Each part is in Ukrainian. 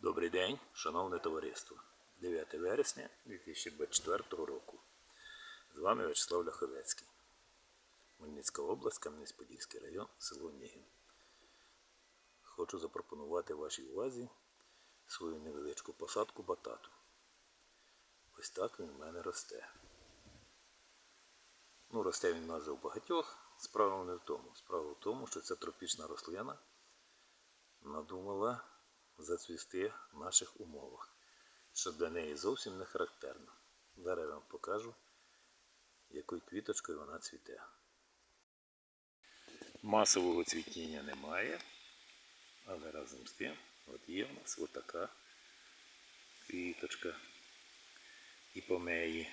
Добрий день, шановне товариство. 9 вересня 2024 року. З вами Вячеслав Ляховецький. Хмельницька область, Кам'янець-Подільський район, село Нігін. Хочу запропонувати вашій увазі свою невеличку посадку батату. Ось так він в мене росте. Ну, росте він майже у багатьох. Справа не в тому. Справа в тому, що ця тропічна рослина надумала зацвісти в наших умовах, що для неї зовсім не характерно. Зараз я вам покажу, якою квіточкою вона цвіте. Масового цвітіння немає, але разом з тим от є в нас отака квіточка і помеї.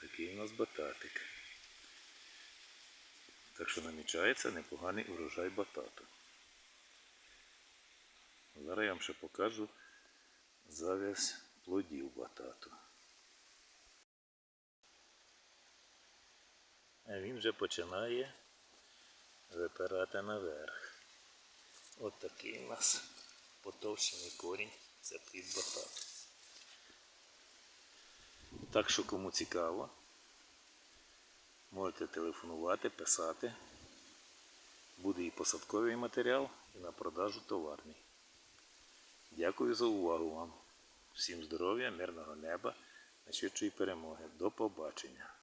Такий у нас бататик. Так що намічається непоганий урожай батату. Зараз я вам ще покажу зав'язь плодів батату. А він вже починає випирати наверх. От такий у нас потовщений корінь це плід батату. Так що кому цікаво, можете телефонувати, писати. Буде і посадковий матеріал, і на продажу товарний. Дякую за увагу вам. Всім здоров'я, мирного неба, найшвидшої перемоги. До побачення.